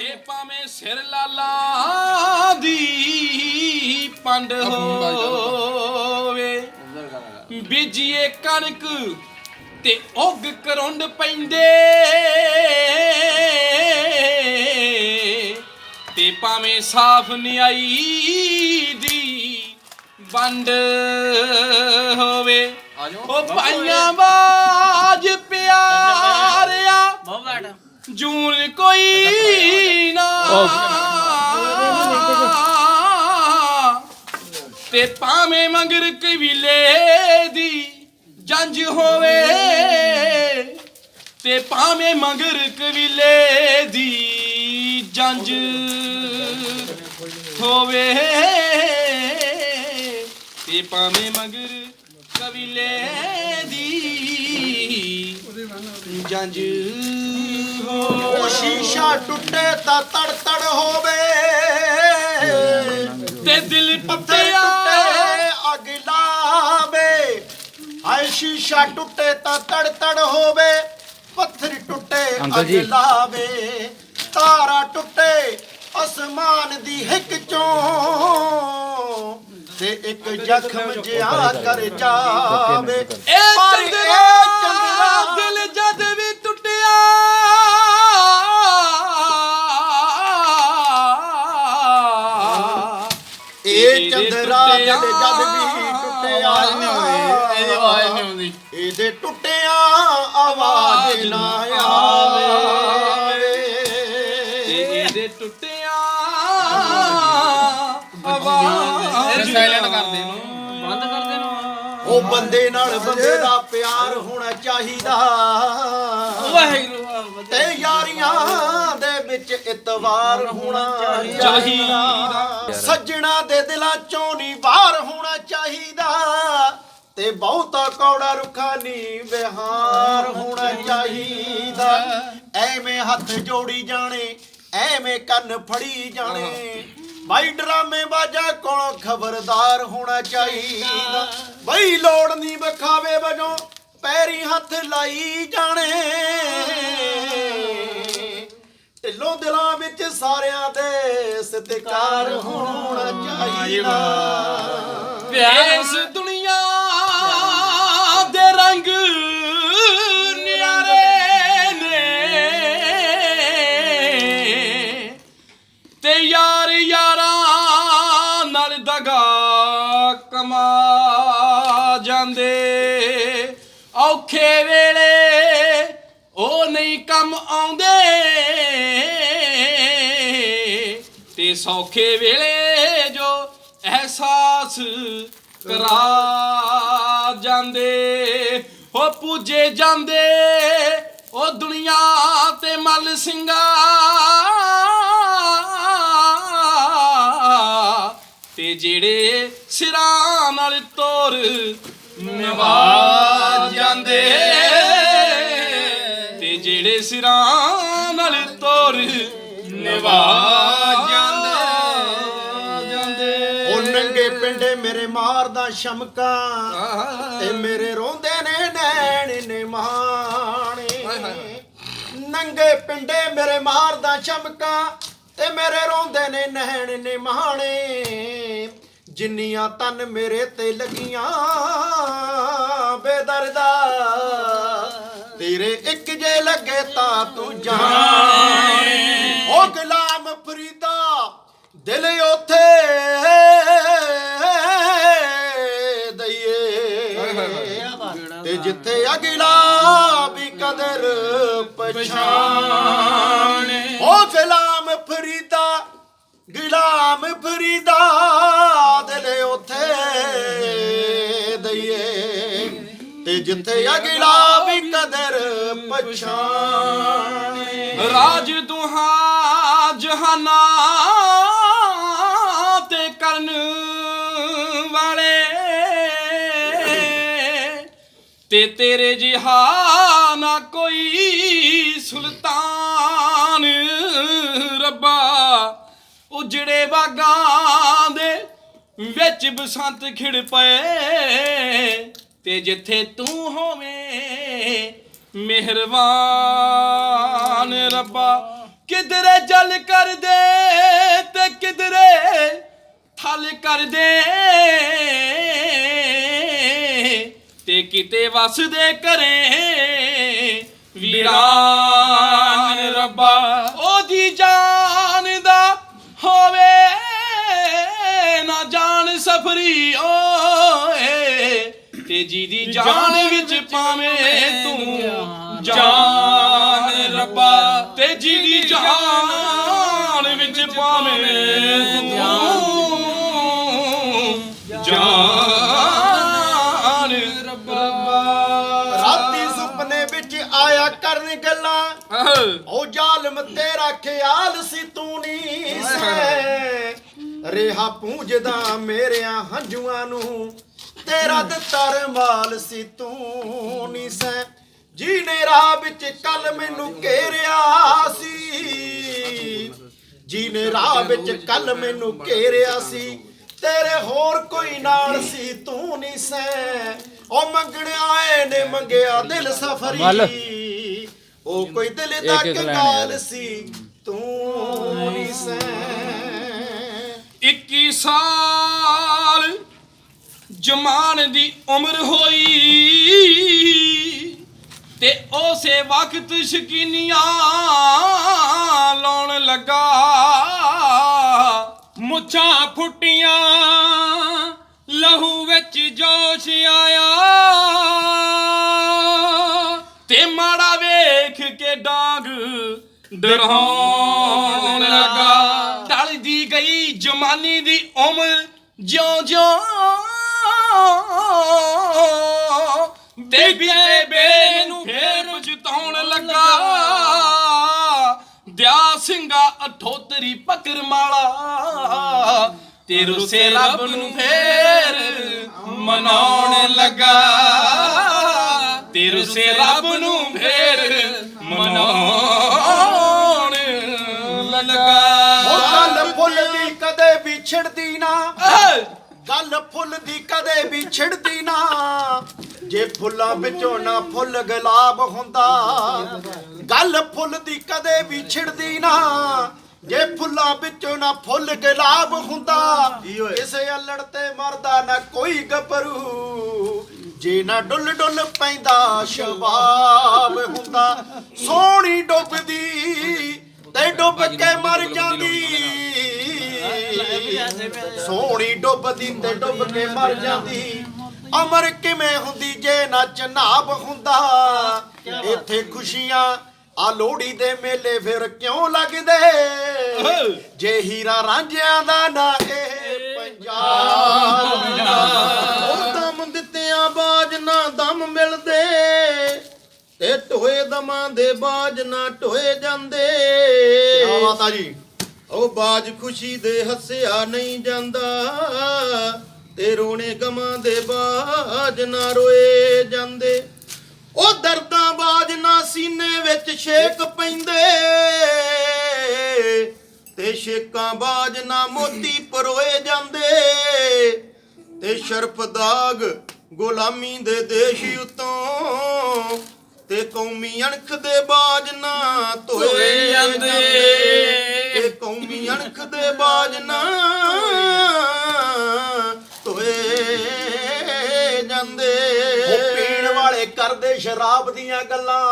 ਇਹ ਭਾਵੇਂ ਸਿਰ ਲਾਲਾ ਦੀ ਪੰਡ ਹੋਵੇ। ਬੀਜੀਏ ਕਣਕ ਤੇ ਉਗ ਕਰੁੰਡ ਪੈਂਦੇ। ਤੇ ਭਾਵੇਂ ਸਾਫ਼ ਨਿਆਈ ਦੀ ਵੰਡ ਹੋਵੇ। ਉਹ ਪਾਈਆਂ ਬਾਜ ਪਿਆਰਿਆ। ਜੂਨ ਕੋਈ ਤੇ ਭਾਵੇਂ ਮੰਗਰ ਕਬੀਲੇ ਦੀ ਜੰਜ ਹੋਵੇ, ਤੇ ਭਾਵੇਂ ਮੰਗਰ ਕਬੀਲੇ ਦੀ ਜੰਜ ਹੋਵੇ, ਤੇ ਭਾਵੇਂ ਮੰਗਰ ਕਬੀਲੇ ਦੀ ਜੰਜ ਉਹ ਸ਼ੀਸ਼ਾ ਟੁੱਟੇ ਤਾਂ ਤੜ ਤੜ ਹੋਵੇ। ਤੇ ਦਿਲ ਟੁੱਟਿਆ। ਟੁੱਟੇ ਅੱਗ ਲਾਵੇ। ਹਾਏ ਸ਼ੀਸ਼ਾ ਟੁੱਟੇ ਤਾਂ ਤੜ ਤੜ ਹੋਵੇ। ਪੱਥਰ ਟੁੱਟੇ ਅੱਗ ਲਾਵੇ। ਤਾਰਾ ਟੁੱਟੇ ਅਸਮਾਨ ਦੀ ਹਿੱਕ ਚੋਂ। ਤੇ ਇੱਕ ਜ਼ਖਮ ਜਿਹਾ ਕਰ ਜਾਵੇ। ਇਹ ਚੰਦਰਾ ਦਿਲ ਜਦ ਵੀ ਆਵਾਜ਼ ਨਹੀਂ ਆਉਂਦੀ। ਇਹਦੇ ਟੁੱਟਿਆ ਆਵਾਜ਼ ਨਾ ਆਵੇ। ਤੇ ਇਹਦੇ ਟੁੱਟਿਆ ਆਵਾਜ਼ ਸਾਇਲੈਂਟ ਕਰ ਦੇ ਇਹਨੂੰ। ਬੰਦ ਕਰ ਦੇ ਇਹਨੂੰ। ਉਹ ਬੰਦੇ ਨਾਲ ਬੰਦੇ ਦਾ ਪਿਆਰ ਹੋਣਾ ਚਾਹੀਦਾ। ਵਾਹਿਗੁਰੂ ਤੇ ਯਾਰੀਆਂ ਦੇ ਵਿੱਚ ਇਤਵਾਰ ਹੋਣਾ ਚਾਹੀਦਾ। ਚਾਹੀਦਾ। ਸੱਜਣਾ ਦੇ ਦਿਲਾਂ ਚੋਂ ਨਹੀਂ ਬਾਹਰ ਹੋਣਾ ਚਾਹੀਦਾ। ਤੇ ਬਹੁਤਾ ਕੌੜਾ ਰੁੱਖਾ ਨਹੀਂ ਵਿਹਾਰ ਹੋਣਾ ਚਾਹੀਦਾ। ਐਵੇਂ ਹੱਥ ਜੋੜੀ ਜਾਣੇ ਐਵੇਂ ਕੰਨ ਫੜੀ ਜਾਣੇ। ਬਾਈ ਡਰਾਮੇ ਬਾਜਾ ਕੋਲੋਂ ਖਬਰਦਾਰ ਹੋਣਾ ਚਾਹੀਦਾ। ਬਈ ਲੋੜ ਨਹੀਂ ਵਿਖਾਵੇ ਵਜੋਂ ਪੈਰੀ ਹੱਥ ਲਾਈ ਜਾਣੇ। ਢਿੱਲੋਂ ਦਿਲਾਂ ਵਿੱਚ ਸਾਰਿਆਂ ਦੇ ਸਤਿਕਾਰ ਹੋਣਾ ਚਾਹੀਦਾ। ਇਸ ਦੁਨੀਆ ਨਿਆਰੇ ਨੇ ਤੇ ਯਾਰ ਯਾਰਾਂ ਨਾਲ ਦਗਾ ਕਮਾ ਜਾਂਦੇ ਔਖੇ ਵੇਲੇ ਉਹ ਨਹੀਂ ਕੰਮ ਆਉਂਦੇ ਤੇ ਸੌਖੇ ਵੇਲੇ ਜੋ ਅਹਿਸਾਸ ਕਰਾ ਜਾਂਦੇ ਉਹ ਪੂਜੇ ਜਾਂਦੇ ਉਹ ਦੁਨੀਆ ਤੇ ਮਲ ਸਿੰਘਾ ਤੇ ਜਿਹੜੇ ਸਿਰਾਂ ਨਾਲ ਤੋਰ ਨਿਵਾ ਜਾਂਦੇ, ਤੇ ਜਿਹੜੇ ਸਿਰਾਂ ਨਾਲ ਤੋਰ ਨਿਵਾ ਪਿੰਡੇ ਮੇਰੇ ਮਾਰਦਾ ਸ਼ਮਕਾਂ। ਤੇ ਮੇਰੇ ਰੋਂਦੇ ਨੇ ਨੈਣ ਨੇ ਮਾਣੇ। ਨੰਗੇ ਪਿੰਡੇ ਮੇਰੇ ਮਾਰਦਾ ਸ਼ਮਕਾਂ। ਤੇ ਮੇਰੇ ਰੋਂਦੇ ਨੇ ਨੈਣ ਨੇ ਮਾਣੇ। ਜਿੰਨੀਆਂ ਤਨ ਮੇਰੇ ਤੇ ਲੱਗੀਆਂ ਬੇਦਰਦਾ। ਤੇਰੇ ਇੱਕ ਜੇ ਲੱਗੇ ਤਾਂ ਤੂੰ ਜਾਣੇ। ਉਹ ਗੁਲਾਮ ਫਰੀਦਾ ਦਿਲ ਉਥੇ ਜਿੱਥੇ ਅਗਲਾ ਵੀ ਕਦਰ ਪਛਾਣੇ। ਉਹ ਗੁਲਾਮ ਫਰੀਦਾ ਗੁਲਾਮ ਫਰੀਦਾ ਦਿਲ ਉਥੇ ਦਈਏ। ਤੇ ਜਿੱਥੇ ਅਗਲਾ ਵੀ ਕਦਰ ਪਛਾਣੇ। ਰਾਜ ਦੁਹਾ ਤੇ ਤੇਰੇ ਜਿਹਾ ਨਾ ਕੋਈ ਸੁਲਤਾਨ। ਰੱਬਾ ਉਜੜੇ ਬਾਗਾਂ ਦੇ ਵਿੱਚ ਬਸੰਤ ਖਿੜ ਪਏ, ਤੇ ਜਿੱਥੇ ਤੂੰ ਹੋਵੇਂ ਮਿਹਰਬਾਨ। ਰੱਬਾ, ਕਿਧਰੇ ਜਲ ਕਰਦੇ ਤੇ ਕਿਧਰੇ ਥਲ ਕਰਦੇ ਤੇ ਕਿਤੇ ਵਸਦੇ ਘਰੇ ਵੀਰਾਨ ਰੱਬਾ। ਉਹਦੀ ਜਾਨ ਦਾ ਹੋਵੇ ਨਾ ਜਾਨ ਸਫਰੀ ਓਏ। ਤੇ ਜਿਹਦੀ ਜਾਨ ਵਿੱਚ ਪਾਵੇਂ ਤੂੰ ਜਾਨ ਰੱਬਾ। ਤੇ ਜਿਹਦੀ ਜਾਨ ਵਿੱਚ ਪਾਵੇਂ ਤੂੰ ਜਾਨ ਗੱਲਾਂ। ਉਹ ਜ਼ਾਲਮ ਤੇਰਾ ਖਿਆਲ ਸੀ ਤੂੰ ਨਹੀਂ ਸੈ ਰਿਹਾ ਪੂਜਦਾ ਮੇਰਿਆਂ ਹੰਝੂਆਂ ਨੂੰ। ਤੇਰਾ ਦਿੱਤਾ ਰਮਾਲ ਸੀ ਤੂੰ ਨਹੀਂ ਸੈ ਜੀ ਨੇ ਰਾਹ ਵਿੱਚ ਕੱਲ ਮੈਨੂੰ ਘੇਰਿਆ ਸੀ। ਜੀ ਨੇ ਰਾਹ ਵਿੱਚ ਕੱਲ ਮੈਨੂੰ ਘੇਰਿਆ ਸੀ। ਤੇਰੇ ਹੋਰ ਕੋਈ ਨਾਲ ਸੀ ਤੂੰ ਨਹੀਂ ਸੈ ਉਹ ਮੰਗਣ ਆਏ ਨੇ ਮੰਗਿਆ ਦਿਲ ਸਫਰੀ। ਉਹ ਕੋਈ ਦਿਲ ਕੰਗਾਲ ਯਾਰ। ਸੀ ਤੂੰ ਨਹੀਂ ਸੈ 21 ਸਾਲ ਜਮਾਨ ਦੀ ਉਮਰ ਹੋਈ ਤੇ ਉਸੇ ਵਕਤ ਸ਼ਕੀਨੀਆਂ ਲਾਉਣ ਲੱਗਾ। ਮੁੱਛਾਂ ਫੁੱਟੀਆਂ ਲਹੂ ਵਿੱਚ ਜੋਸ਼ ਆਇਆ। ਡਾਂਗ ਡਰਾਉਣ ਲੱਗਾ। ਢਲਦੀ ਗਈ ਜਮਾਨੀ ਦੀ ਉਮਰ ਜਿਉਂ ਜਿਉਂ ਤੇ ਬੀਤੇ ਬੇ ਨੂੰ ਫੇਰ ਪਛਤਾਉਣ ਲੱਗਾ। ਦਿਆ ਸਿੰਘਾ ਅਠੋਤਰੀ ਪਕਰ ਮਾਲਾ ਤੇ ਰੁਸੇ ਰੱਬ ਨੂੰ ਫੇਰ ਮਨਾਉਣ ਲੱਗਾ। ਤੇ ਰੁਸੇ ਰੱਬ ਨੂੰ ਫੇਰ ਮਨਾਉਣ ਲੱਗਾ। ਉਹ ਗੱਲ ਫੁੱਲ ਦੀ ਕਦੇ ਵੀ ਛਿੜਦੀ ਨਾ! ਗੱਲ ਫੁੱਲ ਦੀ ਕਦੇ ਵੀ ਛਿੜਦੀ ਨਾ। ਜੇ ਫੁੱਲਾਂ ਵਿੱਚੋਂ ਨਾ ਫੁੱਲ ਗੁਲਾਬ ਹੁੰਦਾ ਗੱਲ ਫੁੱਲ ਦੀ ਕਦੇ ਵੀ ਛਿੜਦੀ ਨਾ। ਜੇ ਫੁੱਲਾਂ ਵਿੱਚੋਂ ਨਾ ਫੁੱਲ ਗੁਲਾਬ ਹੁੰਦਾ ਕਿਸੇ ਅਲੜ ਤੇ ਮਰਦਾ ਨਾ ਕੋਈ ਗੱਭਰੂ। ਜੇ ਨਾ ਡੁੱਲ ਡੁੱਲ ਪੈਂਦਾ ਸ਼ਬਾਬ ਹੁੰਦਾ ਸੋਹਣੀ ਡੁੱਬਦੀ ਤੇ ਡੁੱਬ ਕੇ ਮਰ ਜਾਂਦੀ। ਸੋਹਣੀ ਡੁੱਬਦੀ ਤੇ ਡੁੱਬ ਕੇ ਮਰ ਜਾਂਦੀ। ਅਮਰ ਕਿਵੇਂ ਹੁੰਦੀ ਜੇ ਨਾ ਚਨਾਬ ਹੁੰਦਾ? ਇੱਥੇ ਖੁਸ਼ੀਆਂ ਆ ਲੋਹੜੀ ਦੇ ਮੇਲੇ ਫਿਰ ਕਿਉਂ ਲੱਗਦੇ? ਜੇ ਹੀਰਾ ਰਾਂਝਿਆਂ ਦਾ ਨਾ ਇਹ ਮਿਲਦੇ ਤੇ ਢੋਏ ਦਮਾਂ ਦੇ ਬਾਜ ਨਾ ਢੋਏ ਜਾਂਦੇ। ਆ ਜੀ। ਉਹ ਬਾਜ ਖੁਸ਼ੀ ਦੇ ਹੱਸਿਆ ਨਹੀਂ ਜਾਂਦਾ ਤੇ ਰੋਣੇ ਗਮਾਂ ਦੇ ਬਾਜ ਨਾ ਰੋਏ ਜਾਂਦੇ। ਉਹ ਦਰਦਾਂ ਬਾਜ ਨਾ ਸੀਨੇ ਵਿੱਚ ਛੇਕ ਪੈਂਦੇ ਤੇ ਛੇਕਾਂ ਬਾਜ ਨਾ ਮੋਤੀ ਪਰੋਏ ਜਾਂਦੇ ਤੇ ਸ਼ਰਫ ਦਾਗ ਗੁਲਾਮੀ ਦੇ ਦੇਸ਼ ਉਤੋਂ ਤੇ ਕੌਮੀ ਅਣਖ ਦੇ ਬਾਜ ਨਾ ਧੋਏ ਜਾਂਦੇ। ਜਾਂਦੇ। ਤੇ ਕੌਮੀ ਅਣਖ ਦੇ ਬਾਜ ਨਾ ਧੋਏ ਜਾਂਦੇ। ਉਹ ਪੀਣ ਵਾਲੇ ਕਰਦੇ ਸ਼ਰਾਬ ਦੀਆਂ ਗੱਲਾਂ।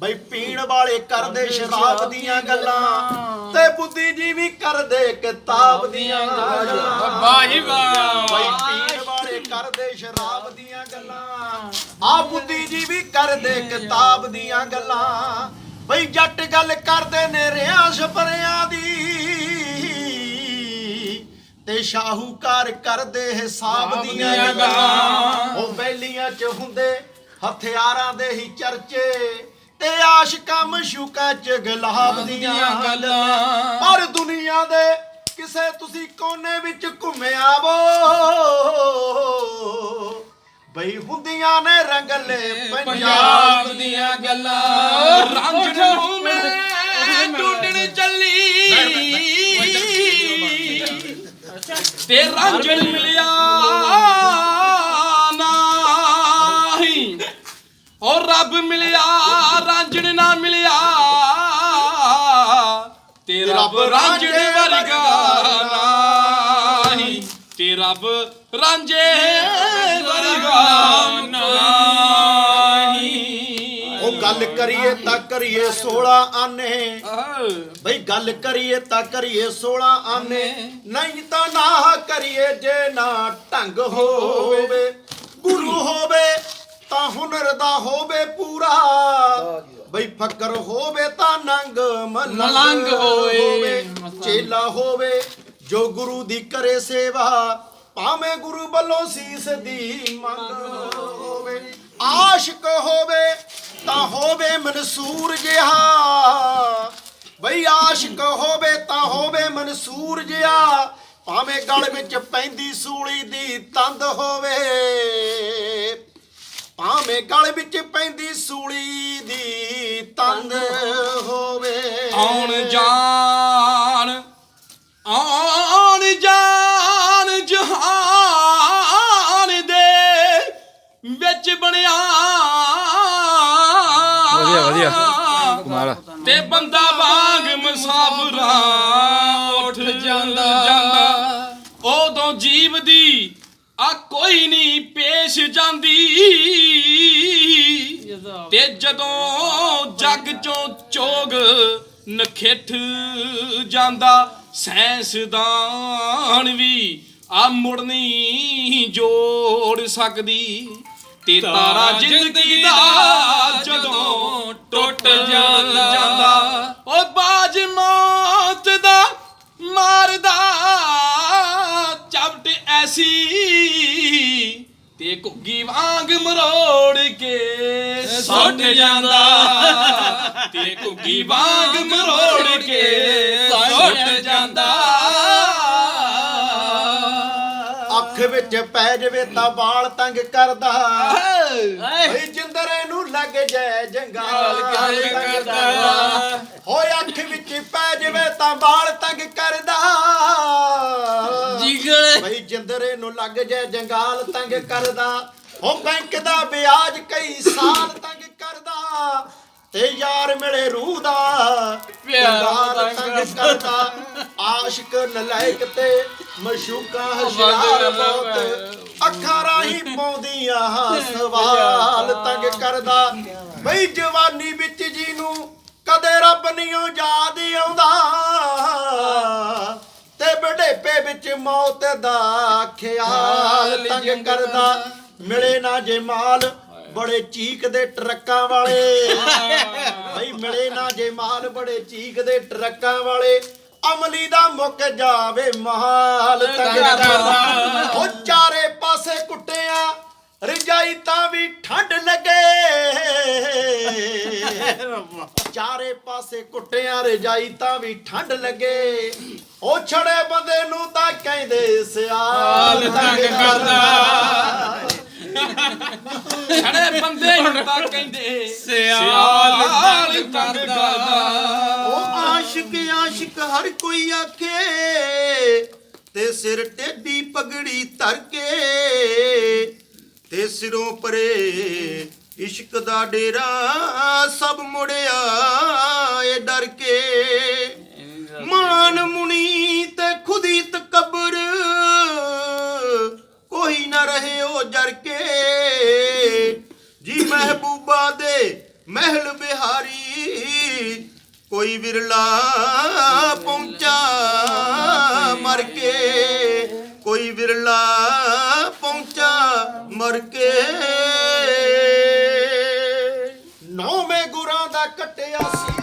ਬਈ ਪੀਣ ਵਾਲੇ ਕਰਦੇ ਸ਼ਰਾਬ ਦੀਆਂ ਗੱਲਾਂ। ਤੇ ਬੁੱਧੀਜੀਵੀ ਕਰਦੇ ਕਿਤਾਬ ਦੀਆਂ ਗੱਲਾਂ। ਵਾਹ ਜੀ ਵਾਹ ਬਈ ਪੀਣ ਵਾਲੇ ਕਰਦੇ ਸ਼ਰਾਬ ਦੀਆਂ ਗੱਲਾਂ। ਆ ਬੁੱਧੀਜੀਵੀ ਕਰਦੇ ਕਿਤਾਬ ਦੀਆਂ ਗੱਲਾਂ। ਬਈ ਜੱਟ ਗੱਲ ਕਰਦੇ ਨੇ ਰਿਆਂ ਸਪਰਿਆਂ ਦੀ। ਤੇ ਸ਼ਾਹੂਕਾਰ ਕਰਦੇ ਹਿਸਾਬ ਦੀਆਂ ਗੱਲਾਂ। ਉਹ ਬੈਲੀਆਂ 'ਚ ਹੁੰਦੇ ਹਥਿਆਰਾਂ ਦੇ ਹੀ ਚਰਚੇ। ਤੇ ਆਸ਼ਕਾਂ ਮਸ਼ੂਕਾਂ 'ਚ ਗੁਲਾਬ ਦੀਆਂ ਗੱਲਾਂ। ਪਰ ਦੁਨੀਆ ਦੇ ਕਿਸੇ ਤੁਸੀਂ ਕੋਨੇ ਵਿੱਚ ਘੁੰਮਿਆ ਵੋ। ਬਈ ਹੁੰਦੀਆਂ ਨੇ ਰੰਗਲੇ ਪੰਜਾਬ ਪੰਜਾਬ ਦੀਆਂ ਗੱਲਾਂ। ਰੰਗ ਨੂੰ ਮੈਂ ਟੁੱਟਣ ਚੱਲੀ। ਤੇ ਰਾਂਝਣ ਮਿਲਿਆ ਨਹੀਂ। ਔਰ ਰੱਬ ਮਿਲਿਆ ਰਾਂਝਣ ਨਾ ਮਿਲਿਆ। ਰੱਬ ਰਾਂਝਣ ਵਰਗਾ ਨਹੀਂ। ਤੇ ਰੱਬ ਰਾਂਝੇ ਵਰਗਾ ਨਹੀਂ। ਉਹ ਗੱਲ ਕਰੀਏ ਤਾਂ ਕਰੀਏ 16 ਆਨੇ। ਬਈ ਗੱਲ ਕਰੀਏ ਤਾਂ ਕਰੀਏ 16 ਆਨੇ। ਨਹੀਂ ਤਾਂ ਨਾ ਕਰੀਏ ਜੇ ਨਾ ਢੰਗ ਹੋਵੇ। ਗੁਰੂ ਹੋਵੇ ਤਾਂ ਹੁਨਰ ਦਾ ਹੋਵੇ ਪੂਰਾ। ਬਈ ਫਕਰ ਹੋਵੇ ਤਾਂ ਨੰਗ ਮਲੰਗ ਹੋਵੇ। ਚੇਲਾ ਹੋਵੇ ਜੋ ਗੁਰੂ ਦੀ ਕਰੇ ਸੇਵਾ ਭਾਵੇਂ ਗੁਰੂ ਵੱਲੋਂ ਸੀਸ ਦੀ ਮੰਗ ਹੋਵੇ। ਆਸ਼ਿਕ ਹੋਵੇ ਤਾਂ ਹੋਵੇ ਮਨਸੂਰ ਜਿਹਾ। ਬਈ ਆਸ਼ਿਕ ਹੋਵੇ ਤਾਂ ਹੋਵੇ ਮਨਸੂਰ ਜਿਹਾ। ਭਾਵੇਂ ਗਲ ਵਿੱਚ ਪੈਂਦੀ ਸੂਲੀ ਦੀ ਤੰਦ ਹੋਵੇ। ਭਾਵੇਂ ਗਲ ਵਿੱਚ ਪੈਂਦੀ ਸੂਲੀ ਦੀ ਤੰਦ ਹੋਵੇ। ਆਉਣ ਜਾਣ ਆਉਣ ਜਾਣ ਜਹਾਨ ਦੇ ਵਿੱਚ ਬਣਿਆ। ਵਧੀਆ, ਵਧੀਆ। ਕਮਾਲ ਤੇ ਬੰਦਾ ਬਾਗ ਮੁਸਾਫਰਾਂ ਉੱਠ ਜਾਂਦਾ। ਜਾਂਦਾ ਉਦੋਂ ਜੀਵ ਦੀ ਆ ਕੋਈ ਨਹੀਂ ਪੇਸ਼ ਜਾਂਦੀ। ਤੇ ਜਦੋਂ ਜੱਗ ਚੋਂ ਚੋਗ ਨਖਿੱਠ ਜਾਂਦਾ ਸਾਇੰਸਦਾਨ ਵੀ ਆ ਮੁੜਨੀ ਜੋੜ ਸਕਦੀ। ਤੇ ਤਾਰਾ ਜ਼ਿੰਦਗੀ ਦਾ ਜਦੋਂ ਟੁੱਟ ਜਾਂਦਾ। ਓ ਬਾਜ ਮੌਤ ਦਾ ਮਾਰਦਾ ਚਵਟ ਐਸੀ ਘੁੱਗੀ ਵਾਂਗ ਮਰੋੜ ਕੇ ਸੁੱਟ ਜਾਂਦਾ। ਤੇ ਘੁੱਗੀ ਵਾਂਗ ਮਰੋੜ ਕੇ ਸੁੱਟ ਜਾਂਦਾ। ਅੱਖ ਵਿੱਚ ਪੈ ਜਵੇ ਤਾਂ ਵਾਲ ਤੰਗ ਕਰਦਾ। ਓਏ ਜਿੰਦਰੇ ਨੂੰ ਲੱਗ ਜਾਏ ਜੰਗਾਲ ਤੰਗ ਕਰਦਾ। ਹੋਏ ਅੱਖ ਵਿੱਚ ਪੈ ਜਵੇ ਤਾਂ ਵਾਲ ਤੰਗ ਕਰਦਾ। ਜਿਗਲੇ। ਬਈ ਜਿੰਦਰੇ ਨੂੰ ਲੱਗ ਜਾਏ ਜੰਗਾਲ ਤੰਗ ਕਰਦਾ। ਉਹ ਬੈਂਕ ਦਾ ਵਿਆਜ ਕਈ ਸਾਲ ਤੰਗ ਕਰਦਾ। ਤੇ ਯਾਰ ਮਿਲੇ ਰੂਹ ਦਾ। ਪਿਆਰ ਤੰਗ ਕਰਦਾ। ਆਸ਼ਿਕ ਨਲਾਇਕ ਤੇ ਮਸ਼ੂਕਾ ਹਸ਼ਿਆਰ ਬਹੁਤ ਅੱਖਾਂ ਰਾਹੀਂ ਪਾਉਂਦੀਆਂ ਸਵਾਲ ਤੰਗ ਕਰਦਾ। ਬਈ ਜਵਾਨੀ ਵਿੱਚ ਜੀ ਨੂੰ ਕਦੇ ਰੱਬ ਨਹੀਂ ਯਾਦ ਆਉਂਦਾ। ਤੇ ਬੜੇਪੇ ਵਿੱਚ ਮੌਤ ਦਾ ਖਿਆਲ ਤੰਗ ਕਰਦਾ। ਮਿਲੇ ਨਾ ਜੇ ਮਾਲ ਬੜੇ ਚੀਕਦੇ ਟਰੱਕਾਂ ਵਾਲੇ। ਭਾਈ ਮਿਲੇ ਨਾ ਜੇ ਮਾਲ ਬੜੇ ਚੀਕਦੇ ਟਰੱਕਾਂ ਵਾਲੇ। ਅਮਲੀ ਦਾ ਮੁੱਕ ਜਾਵੇ ਮਹਾਲ ਤੰਗ ਕਰਦਾ ਉਹ ਚਾਰੇ ਪਾਸੇ ਕੁੱਟਿਆ ਰਜਾਈ ਤਾਂ ਵੀ ਠੰਡ ਲੱਗੇ। ਚਾਰੇ ਪਾਸੇ ਕੁੱਟਿਆ ਰਜਾਈ ਤਾਂ ਵੀ ਠੰਡ ਲੱਗੇ। ਉਹ ਛੜੇ ਬੰਦੇ ਨੂੰ ਤਾਂ ਕਹਿੰਦੇ ਸਿਆਲ ਤੰਗ ਕਰਦਾ। ਛੜੇ ਬੰਦੇ ਨੂੰ ਤਾਂ ਕਹਿੰਦੇ ਸਿਆਲ ਕਰਦਾ। ਆਸ਼ਿਕ ਹਰ ਕੋਈ ਆਖੇ ਤੇ ਸਿਰ ਟੇਢੀ ਪਗੜੀ ਧਰ ਕੇ ਤੇ ਸਿਰੋਂ ਪਰੇ ਇਸ਼ਕ ਦਾ ਡੇਰਾ ਸਭ ਮੁੜਿਆ ਏ ਡਰ ਕੇ ਮਾਨ ਮੁਨੀ ਤੇ ਖੁਦੀ ਤਕਬਰ ਕੋਈ ਨਾ ਰਹੇ ਉਹ ਜਰ ਕੇ ਜੀ ਮਹਿਬੂਬਾ ਦੇ ਮਹਿਲ ਬਿਹਾਰੀ ਕੋਈ ਵਿਰਲਾ ਪਹੁੰਚਾ ਮਰ ਕੇ, ਕੋਈ ਵਿਰਲਾ ਪਹੁੰਚਾ ਮਰ ਕੇ। ਨੌਵੇਂ ਗੁਰਾਂ ਦਾ ਕੱਟਿਆ ਸੀ।